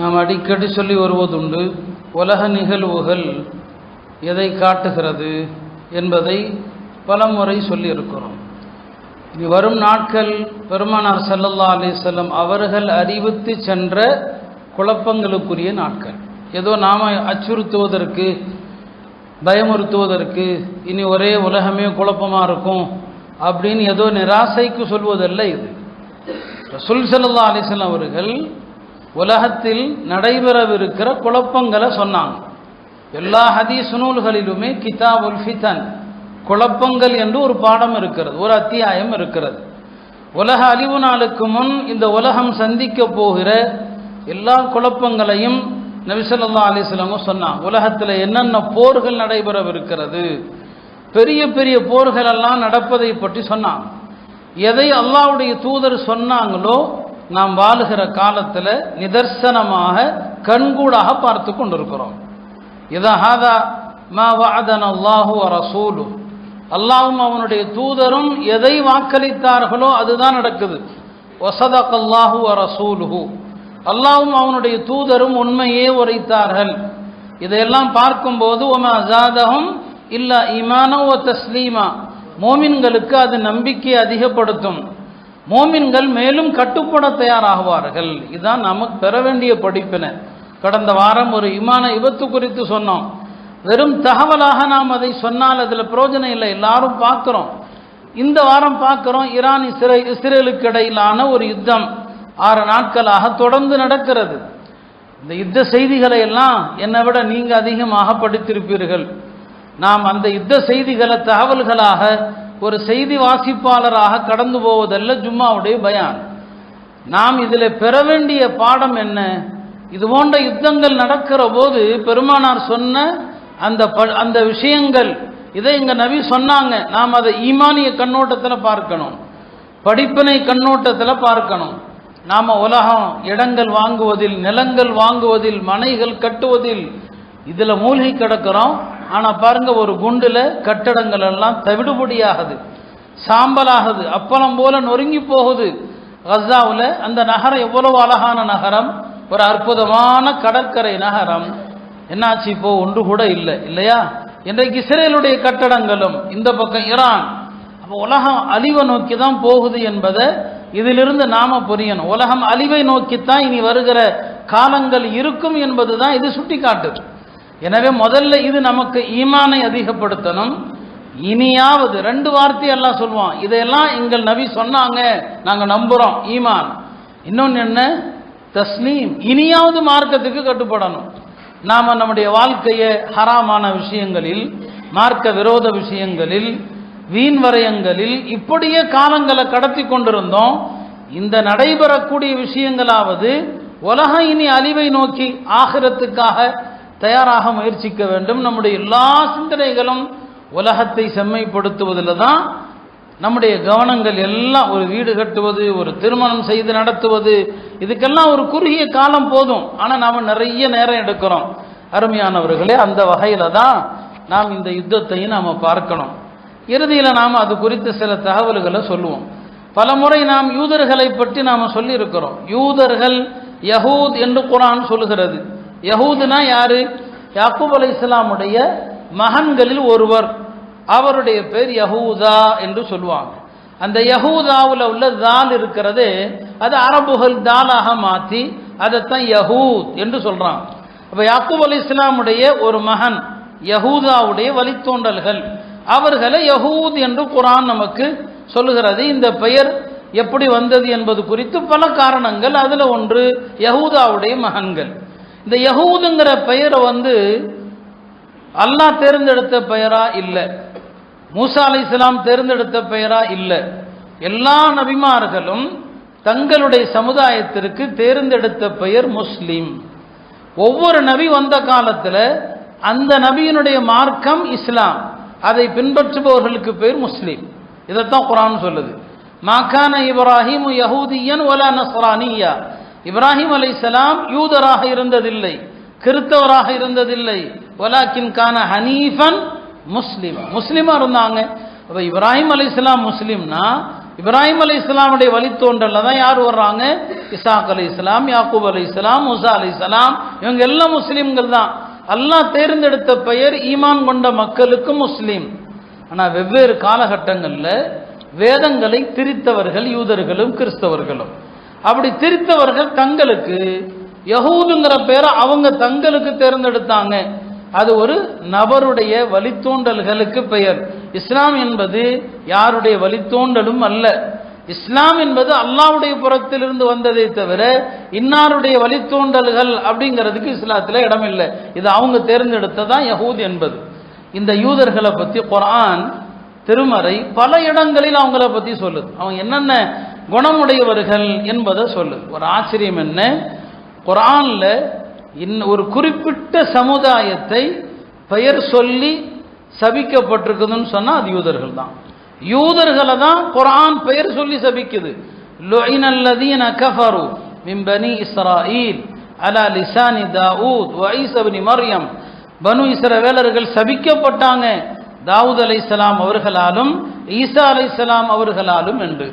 நாம் அடிக்கடி சொல்லி வருவதுண்டு உலக நிகழ்வுகள் எதை காட்டுகிறது என்பதை பலமுறை சொல்லியிருக்கிறோம். இனி வரும் நாட்கள் பெருமானார் சல்லல்லா அலிசல்லம் அவர்கள் அறிவித்து சென்ற குழப்பங்களுக்குரிய நாட்கள். ஏதோ நாம் அச்சுறுத்துவதற்கு பயமுறுத்துவதற்கு இனி ஒரே உலகமே குழப்பமாக இருக்கும் அப்படின்னு ஏதோ நிராசைக்கு சொல்வதல்ல இது. ரசுல் சல்லா அலிசல்லாம் அவர்கள் உலகத்தில் நடைபெறவிருக்கிற குழப்பங்களை சொன்னாங்க. எல்லா ஹதீஸ் நூல்களிலுமே கிதாபுல் ஃபிதன் குழப்பங்கள் என்று ஒரு பாடம் இருக்கிறது ஒரு அத்தியாயம் இருக்கிறது. உலக அழிவு நாளுக்கு முன் இந்த உலகம் சந்திக்க போகிற எல்லா குழப்பங்களையும் நபிசல்லா அலிஸ்லாம சொன்னான் உலகத்தில் என்னென்ன போர்கள் நடைபெறவிருக்கிறது பெரிய பெரிய போர்கள் எல்லாம் நடப்பதை பற்றி சொன்னான் எதை அல்லாவுடைய தூதர் சொன்னாங்களோ நாம் வாழுகிற காலத்தில் நிதர்சனமாக கண்கூடாக பார்த்து கொண்டிருக்கிறோம். இதஹாதா மா வாதன் அல்லாஹு ரசூலு. அல்லாஹும் அவனுடைய தூதரும் எதை வாக்களித்தார்களோ அதுதான் நடக்குது. வசதக் அல்லாஹு வ ரசூலுஹு. அல்லாஹும் அவனுடைய தூதரும் உண்மையே உரைத்தார்கள். இதையெல்லாம் பார்க்கும்போது ஒம அசாதகம் இல்லை இமானோ தஸ்லீமா. மோமின்களுக்கு அது நம்பிக்கை அதிகப்படுத்தும். மோமின்கள் மேலும் கட்டுப்பட தயாராகுவார்கள். இதுதான் நமக்கு பெற வேண்டிய படிப்பினை. கடந்த வாரம் ஒரு இமான விபத்து குறித்து சொன்னோம். வெறும் தகவலாக நாம் அதை சொன்னால் அதில் பிரயோஜனம் இல்லை. எல்லாரும் பார்க்குறோம். இந்த வாரம் பார்க்குறோம் ஈரான் இஸ்ரே இஸ்ரேலுக்கு இடையிலான ஒரு யுத்தம். ஆறு நாட்களாக தொடர்ந்து நடக்கிறது. இந்த யுத்த செய்திகளை எல்லாம் என்னை விட நீங்கள் அதிகமாக படித்திருப்பீர்கள். நாம் அந்த யுத்த செய்திகளை தகவல்களாக ஒரு செய்தி வாசிப்பாளராக கடந்து போவதல்ல ஜும்மாவுடைய பயான். நாம் இதில் பெற வேண்டிய பாடம் என்ன? இது போன்ற யுத்தங்கள் நடக்கிற போது பெருமானார் சொன்ன அந்த ப அந்த விஷயங்கள் இதை எங்க நபி சொன்னாங்க. நாம் அதை ஈமானிய கண்ணோட்டத்தில் பார்க்கணும். படிப்பினை கண்ணோட்டத்தில் பார்க்கணும். நாம் உலகம் இடங்கள் வாங்குவதில் நிலங்கள் வாங்குவதில் மனைகள் கட்டுவதில் இதில் மூழ்கி கிடக்கிறோம். ஆனால் பாருங்க ஒரு குண்டில் கட்டடங்கள் எல்லாம் தவிடுபடியாகுது சாம்பலாகுது அப்பளம் போல நொறுங்கி போகுது. கசாவில் அந்த நகரம் எவ்வளவு அழகான நகரம்? ஒரு அற்புதமான கடற்கரை நகரம். என்னாச்சு இப்போ? ஒன்று கூட இல்லை இல்லையா? இன்றைக்கு இஸ்ரேலுடைய கட்டடங்களும் இந்த பக்கம் ஈரான். அப்போ உலகம் அழிவை நோக்கி தான் போகுது என்பதை இதிலிருந்து நாம புரியணும். உலகம் அழிவை நோக்கித்தான் இனி வருகிற காலங்கள் இருக்கும் என்பது தான் இது சுட்டி காட்டுது எனவே முதல்ல இது நமக்கு ஈமானை அதிகப்படுத்தணும். இனியாவது ரெண்டு வார்த்தை எல்லாம் சொல்லுவான். இதையெல்லாம் எங்கள் நபி சொன்னாங்க. நாங்கள் நம்புகிறோம் ஈமான். இன்னொன்று என்ன? தஸ்லீம். இனியாவது மார்க்கத்துக்கு கட்டுப்படணும். நாம் நம்முடைய வாழ்க்கையை ஹராமான விஷயங்களில் மார்க்க விரோத விஷயங்களில் வீண் வரையங்களில் இப்படியே காலங்களை கடத்தி கொண்டிருந்தோம். இந்த நடைபெறக்கூடிய விஷயங்களாவது உலகம் இனி அழிவை நோக்கி ஆகிறத்துக்காக தயாராக முயற்சிக்க வேண்டும். நம்முடைய எல்லா சிந்தனைகளும் உலகத்தை செம்மைப்படுத்துவதில் தான் நம்முடைய கவனங்கள் எல்லாம் ஒரு வீடு கட்டுவது ஒரு திருமணம் செய்து நடத்துவது இதுக்கெல்லாம் ஒரு குறுகிய காலம் போதும். ஆனால் நாம் நிறைய நேரம் எடுக்கிறோம். அருமையானவர்களே அந்த வகையில் தான் நாம் இந்த யுத்தத்தையும் நாம் பார்க்கணும். இறுதியில் நாம் அது குறித்து சில தகவல்களை சொல்லுவோம். பல முறை நாம் யூதர்களை பற்றி நாம் சொல்லியிருக்கிறோம். யூதர்கள் யஹூத் என்று குரான் சொல்லுகிறது. யகூதுனா யாரு? யாக்கூப் அலி இஸ்லாமுடைய மகன்களில் ஒருவர். அவருடைய பேர் யகூதா என்று சொல்லுவாங்க. அந்த யகூதாவில் உள்ள தால் இருக்கிறது. அது அரபுகள் தாலாக மாற்றி அதைத்தான் யகூத் என்று சொல்கிறான் அப்போ யாக்கூப் அலி இஸ்லாமுடைய ஒரு மகன் யகூதாவுடைய வழித்தோண்டல்கள் அவர்களை யகூத் என்று குரான் நமக்கு சொல்லுகிறது. இந்த பெயர் எப்படி வந்தது என்பது குறித்து பல காரணங்கள். அதில் ஒன்று யகூதாவுடைய மகன்கள். இந்த யகூதுங்கிற பெயரை வந்து அல்லாஹ் தேர்ந்தெடுத்த பெயரா இல்லை. மூசா அலி இஸ்லாம் தேர்ந்தெடுத்த பெயரா இல்லை. எல்லா நபிமார்களும் தங்களுடைய சமுதாயத்திற்கு தேர்ந்தெடுத்த பெயர் முஸ்லீம். ஒவ்வொரு நபி வந்த காலத்தில் அந்த நபியினுடைய மார்க்கம் இஸ்லாம். அதை பின்பற்றுபவர்களுக்கு பேர் முஸ்லீம். இதைத்தான் குரான் சொல்லுது. மாக்கான இப்ராஹிம் யஹூதியன் ஒலா நஸ்ரானியா இப்ராஹிம் அலைசலாம் யூதராக இருந்ததில்லை கிறித்தவராக இருந்ததில்லை. ஒலாக்கின் கான ஹனீஃபன் முஸ்லீம். முஸ்லீமாக இருந்தாங்க. அப்போ இப்ராஹிம் அலைசலாம் முஸ்லீம்னா இப்ராஹிம் அலை இஸ்லாமுடைய வழித்தோன்றல தான் யார் வர்றாங்க? இசாக் அலி இஸ்லாம் யாக்கூப் அலி இஸ்லாம் முசா அலி இஸ்லாம் இவங்க எல்லாம் முஸ்லீம்கள் தான். அல்லாஹ் தேர்ந்தெடுத்த பெயர் ஈமான் கொண்ட மக்களுக்கு முஸ்லீம். ஆனால் வெவ்வேறு காலகட்டங்களில் வேதங்களை திரித்தவர்கள் யூதர்களும் கிறிஸ்தவர்களும். அப்படி திரித்தவர்கள் தங்களுக்கு யகூதுங்கிற பேரை அவங்க தங்களுக்கு தேர்ந்தெடுத்தாங்க. அது ஒரு நபருடைய வழித்தோண்டல்களுக்கு பெயர். இஸ்லாம் என்பது யாருடைய வழித்தோண்டலும் அல்ல. இஸ்லாம் என்பது அல்லாவுடைய புறத்திலிருந்து வந்ததை தவிர இன்னாருடைய வழித்தோண்டல்கள் அப்படிங்கிறதுக்கு இஸ்லாத்தில் இடமில்லை. இது அவங்க தேர்ந்தெடுத்ததான் யகூத் என்பது. இந்த யூதர்களை பற்றி குரான் திருமறை பல இடங்களில் அவங்கள பற்றி சொல்லுது. அவங்க என்னென்ன குணமுடையவர்கள் என்பதை சொல்லுது ஒரு ஆச்சரியம் என்ன? குரானில் இன் ஒரு குறிப்பிட்ட சமுதாயத்தை பெயர் சொல்லி சபிக்கப்பட்டிருக்குதுன்னு சொன்னால் அது யூதர்கள் தான். யூதர்களை தான் குரான் பெயர் சொல்லி சபிக்குது. லுஇனல்லதீன கஃபரு மின் பனி அலா லிசானி தாவூத் வ மரியம் மர்யம். பனு இஸ்ரவேலர்கள் சபிக்கப்பட்டாங்க. தாவூத் அலைஹிஸ்ஸலாம் அவர்களாலும் ஈசா அலைஹிஸ்ஸலாம் அவர்களாலும் என்று.